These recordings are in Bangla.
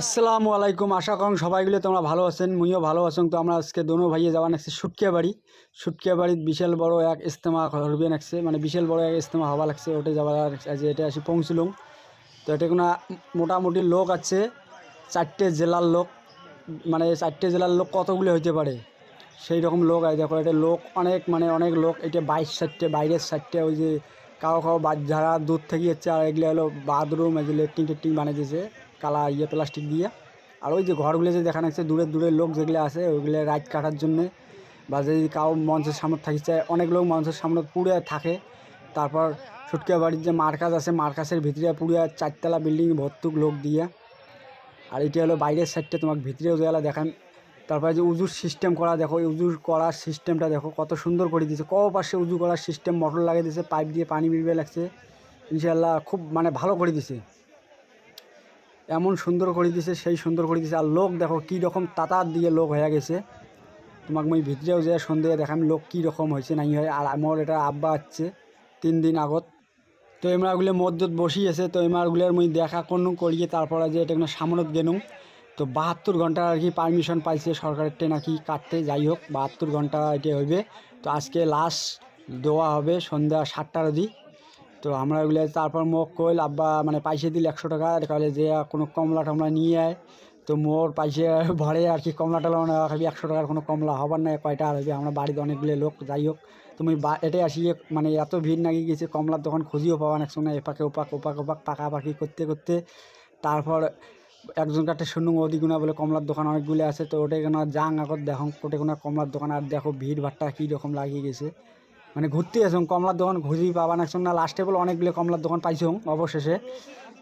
আসসালামু আলাইকুম, আশা করুন সবাইগুলো তোমরা ভালো আছেন, মুইও ভালো আছেন। তো আমরা আজকে দোনো ভাইয়ে যাওয়া নাকছে সুটকিয়া বাড়ি। সুটকিয়া বাড়ির বিশাল বড় এক ইস্তেমা হরবে নাকছে মানে বিশাল বড় এক ইস্তেমা হওয়া লাগছে ওটা যাওয়া আজ এটা আসি পৌঁছলুম। তো এটা কোনো মোটামুটি লোক আছে চারটে জেলার লোক মানে চারটে জেলার লোক কতগুলি হইতে পারে? সেই রকম লোক আছে। দেখো এটা লোক অনেক মানে অনেক লোক। এটা বাইশ সাইডটে বাইরের সাইডটে ওই যে কাউ কাউ বা, যারা দূর থেকে যাচ্ছে আর এগুলো হলো বাথরুম যে লেট্রিন টেট্রিন বানিয়ে কালা ইয়ে প্লাস্টিক দিয়ে। আর ওই যে ঘরগুলো যে দেখা যাচ্ছে দূরের দূরের লোক যেগুলো আছে, ওইগুলো রাইড কাটার জন্যে, বা যদি কাউ মঞ্চের সামনে থাকিছে, অনেক লোক মঞ্চের সামনে পুড়ে থাকে। তারপর ছুটকিয়া বাড়ির যে মার্কাজ আছে মার্কাসের ভিতরে পুরো চারতলা বিল্ডিং ভর্তুক লোক দিয়ে। আর এটা হলো বাইরের সাইডটা তোমাকে ভিতরেও গেলা দেখান। তারপরে যে উজুর সিস্টেম করা, দেখো উজুর করার সিস্টেমটা দেখো, কত সুন্দর করে দিয়েছে। ক পাশে উজু করার সিস্টেম মোটর লাগিয়ে দিয়েছে পাইপ দিয়ে পানি বেরবে লাগছে ইনশাল্লাহ খুব মানে ভালো করে দিছে এমন সুন্দর করে দিছে সেই সুন্দর করে দিছে আর লোক দেখো কী রকম তাতার দিয়ে লোক হয়ে গেছে। তোমাকে আমি ভিতরেও যে সন্ধ্যে দেখাম, লোক কী রকম হয়েছে, নাই হয়। আর আমার এটা আব্বা আছে তিন দিন আগত। তো এমরাগুলো মধ্যত বসি আছে, তো এমরাগুলোর মুই দেখা কোন করিয়ে তারপরে যে এটা সামনত গেনুম। তো বাহাত্তর ঘণ্টা আর কি পারমিশন পাইছে সরকারের টে নাকি কাটতে, যাই হোক, বাহাত্তর ঘণ্টা এটা হইবে। তো আজকে লাস্ট দেওয়া হবে সন্ধ্যা সাতটার অবধি তো আমরা ওগুলো তারপর মোক কইল, আব্বা মানে পাইসে দিল একশো টাকা কালে যে কোনো কমলা টমলা নিয়ে আয়। তো মোর পাইছে ভরে আর কি কমলা টমলা মানে খাবি একশো টাকার কোনো কমলা হবার না কয়টা আর হবে? আমরা বাড়িতে অনেকগুলো লোক, যাই হোক, তুমি বা এটাই আসি মানে এত ভিড় নাকি গেছে, কমলার দোকান খুঁজিও পাওয়া না একসঙ্গে এপাকে ওপাক ওপাক ওপাক পাকাপাকি করতে করতে তারপর একজন কাটে শুনুন ওদিগুনা বলে কমলার দোকান অনেকগুলো আছে, তো ওটাই কেন যাং আগত দেখো কোটে কোনো কমলার দোকান, আর দেখো ভিড় ভাট্টা কী রকম লাগিয়ে গেছে। মানে ঘুরতে আসুন, কমলার দোকান খুঁজি পাবা না না লাস্টে বলে অনেকগুলো কমলার দোকান পাইছুম অবশেষে।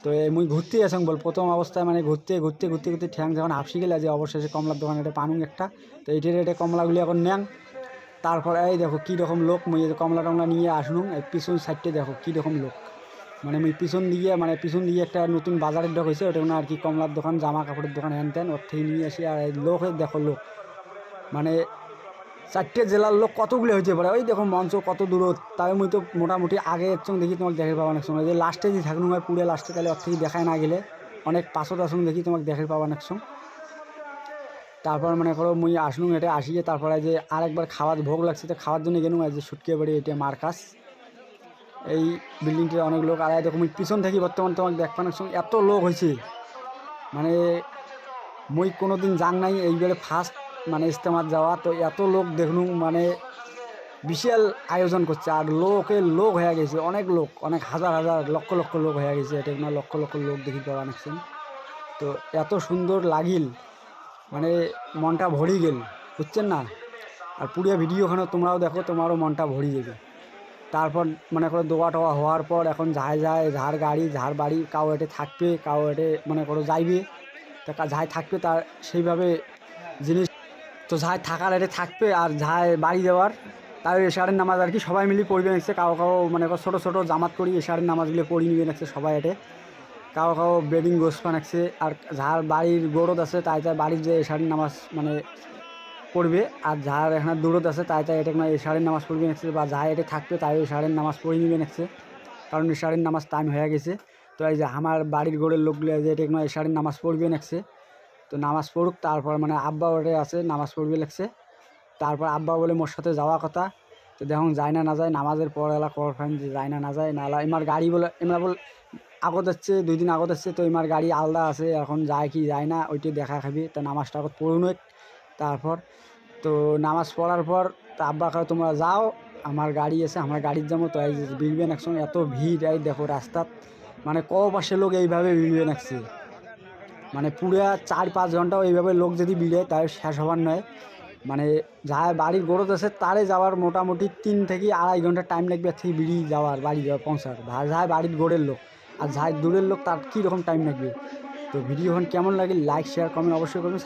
তো এই মুই ঘুরতে আসুন বল। প্রথম অবস্থায় মানে ঘুরতে ঘুরতে ঘুরতে ঘুরতে ঠ্যাং যখন হাফসি গেলে যে অবশেষে কমলার দোকান এটা পানুন একটা। তো এইটার এটা কমলাগুলি এখন নেন। তারপর এই দেখো কী রকম লোক, মুই কমলা টমলা নিয়ে আসুন এই পিছন সাইডে দেখো কী রকম লোক। মানে মুই পিছন দিয়ে মানে পিছন দিয়ে একটা নতুন বাজারের ডক হয়েছে ওটা আর কি কমলার দোকান জামা কাপড়ের দোকান হ্যান ত্যান ওর থেকে নিয়ে আসি আর লোকের দেখো লোক। মানে চারটে জেলার লোক কতগুলো হয়েছে পারে? ওই দেখো মঞ্চ কত দূর তাই মুই তো মোটামুটি আগে একসঙ্গ দেখি তোমাকে দেখে পাবো অনেক সময়। যে লাস্টে যদি থাকুন হয় পুরে লাস্টে তাহলে ওর থেকে দেখায় না গেলে। অনেক পাঁচশো আসুন দেখি তোমাকে দেখে পাবো অনেক সময় তারপর মনে করো মুই আসলুম এটা আসিয়ে তারপরে যে আরেকবার খাওয়ার ভোগ লাগছে, তো খাওয়ার জন্য গেলুম যে সুটকে বাড়ি, এটা মার্কাস। এই বিল্ডিংটা অনেক লোক, আর দেখো মুই পিছন থেকে বর্তমান তোমাকে দেখবানোর সময় এত লোক হয়েছে মানে মুই কোনো দিন যাং নাই, এইবারে ফার্স্ট মানে ইস্তেমাত যাওয়া, তো এত লোক দেখলুম মানে বিশাল আয়োজন করছে। আর লোকে লোক হয়ে গেছে, অনেক লোক, অনেক হাজার হাজার, লক্ষ লক্ষ লোক হয়ে গেছে। এটা লক্ষ লক্ষ লোক দেখি পাওয়া অনেকক্ষণ তো এত সুন্দর লাগিল মানে মনটা ভরি গেল, বুঝছেন না? আর পুরো ভিডিওখানে তোমরাও দেখো, তোমারও মনটা ভরি যাবে। তারপর মনে করো দোয়া টোয়া হওয়ার পর এখন যায় যায় যার গাড়ি যার বাড়ি কাউ এটে থাকবে, কাউ এটে মনে করো যাইবে। তা যাই থাকবে তার সেইভাবে জিনিস তো যাই থাকার এটা থাকবে আর যাই বাড়ি যাওয়ার তার এশারের নামাজ আর কি সবাই মিলে পড়বে নিচ্ছে কাউ কাউ মানে ছোটো ছোটো জামাত করি এশারের নামাজগুলো পড়ি নিবে নিচ্ছে সবাই এটে। কাউ কাউ বেডিং গোসপান আছে আর যার বাড়ির গরদ আছে তাই তাই বাড়ির যে এশারের নামাজ মানে পড়বে আর যার এখানে দূরত আছে তাই তাই এটা এই সারের নামাজ পড়বে নেছে বা যা এটা থাকবে তাই সারের নামাজ পড়ে নিবে নেছে কারণ এই সারের নামাজ টাইম হয়ে গেছে। তো এই যে আমার বাড়ির গোড়ের লোকগুলো যে এটা এই সারের নামাজ পড়বে নেছে তো নামাজ পড়ুক, তারপর মানে আব্বা ওটা আছে, নামাজ পড়বে লাগছে তারপর আব্বা বলে মোর সাথে যাওয়া কথা। তো দেখুন, যায় না না যায়, নামাজের পর এলা কর ফাইন যে যায় না না যায়, না এমার গাড়ি বলে এমরা বল আগত যাচ্ছে দুই দিন আগত যাচ্ছে তো এমার গাড়ি আলাদা আছে, এখন যায় কি যায় না, ওইটি দেখা খাবি। তা নামাজটা আগত পড়ুন তারপর তো নামাজ পড়ার পর তা আব্বা কয়, তোমরা যাও, আমার গাড়ি আছে, আমার গাড়ির যাব। তো এই যে বিলবেন একসঙ্গে, এত ভিড়, এই দেখো রাস্তাত। মানে ক পাশে লোক এইভাবে বিলবেন একছে মানে পুরো চার পাঁচ ঘন্টাও এইভাবে লোক যদি বিড়ে তাই শেষ হবার নয়। মানে যা বাড়ির গরত আছে, তারে যাওয়ার মোটামুটি তিন থেকে আড়াই ঘণ্টা টাইম লাগবে থেকে বিড়ি যাওয়ার, বাড়ি যাওয়ার, পৌঁছার। যার বাড়ির গোড়ের লোক, আর যা দূরের লোক, তার কী রকম টাইম লাগবে? তো ভিডিওখন কেমন লাগে লাইক শেয়ার কমেন্ট অবশ্যই করবেন।